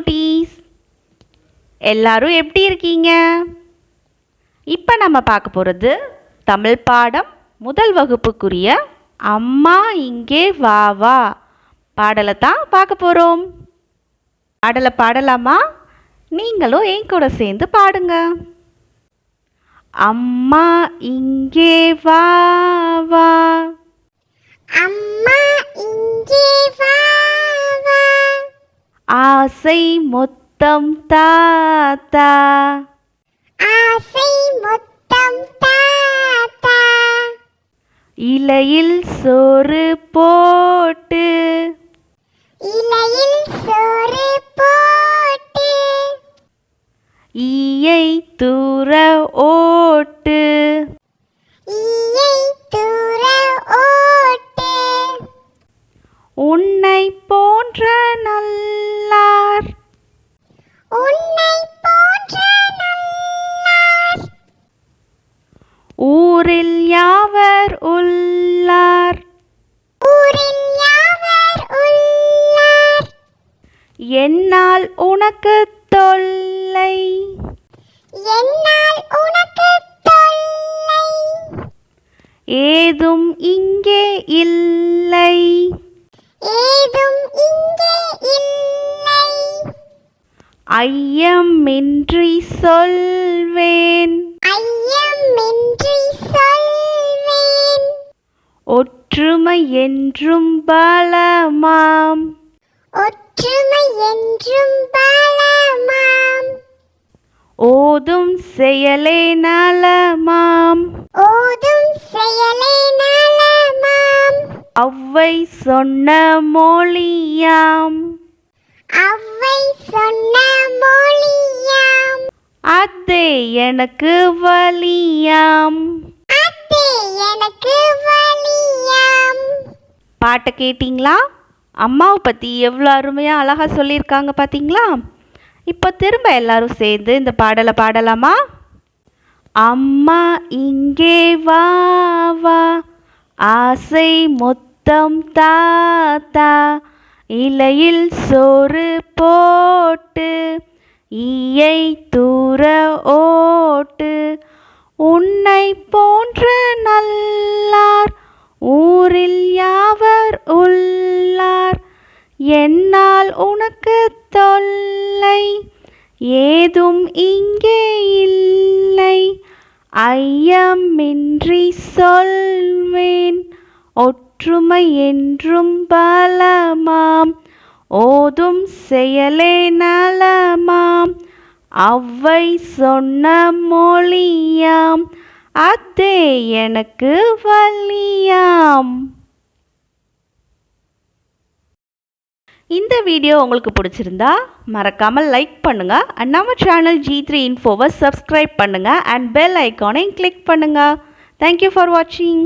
குட்டீஸ். எல்லாரும் எப்படி இருக்கீங்க? இப்போ நம்ம பார்க்க போகிறது தமிழ் பாடம் முதல் வகுப்புக்குரிய அம்மா இங்கே வா வா. பாடலை தான் பார்க்க போகிறோம் பாடலை பாடலாமா? நீங்களும் என் கூட சேர்ந்து பாடுங்க. அம்மா இங்கே வா வா. அம்மா ஆசை மொத்தம் தாத்தா. ஆசை மொத்தம் தாத்தா. இலையில் சோறு போட்டு. இலையில் சோறு போட்டு. ஈயை தூர ஓட்டு. ஊரில் யாவர் உள்ளார்? என்னால் உனக்கு தொல்லை. என்னால் உனக்கு தொல்லை. ஏதும் இங்கே இல்லை. ஏதும் இங்கே இல்லை. ஐயமின்றி சொல்வேன் ஒற்றுமை என்றும் பலமாம். ஒற்றுமை என்றும் பலமாம். ஓதும் செயலே நலமாம். ஓதும் செயலே நலமாம். அவ்வை சொன்ன மொழியாம். அவ்வை சொன்ன மொழியாம். அதே எனக்கு வலியாம். அத்தே எனக்கு பாட்டை கேட்டிங்களா? அம்மாவை பற்றி எவ்வளோ அருமையாக அழகாக சொல்லியிருக்காங்க பார்த்தீங்களா இப்போ திரும்ப எல்லாரும் சேர்ந்து இந்த பாடலை பாடலாமா? அம்மா இங்கே வா வா. ஆசை மொத்தம் தாத்தா. இலையில் சோறு போட்டு ஈயை தூர ஓட்டு. உன்னை போன்ற என்னால் உனக்கு தொல்லை ஏதும் இங்கே இல்லை. ஐயமின்றி சொல்வேன் ஒற்றுமை என்றும் பலமாம். ஓதும் செயலே நலமாம். அவ்வை சொன்ன மொழியாம் அதே எனக்கு வலியாம். இந்த வீடியோ உங்களுக்கு பிடிச்சிருந்தா மறக்காமல் லைக் பண்ணுங்கள் அண்ட் நம்ம சேனல் ஜி த்ரீ இன்ஃபோவை சப்ஸ்கிரைப் பண்ணுங்கள் அண்ட் பெல் ஐக்கானையும் கிளிக் பண்ணுங்கள் தேங்க்யூ ஃபார் வாட்சிங்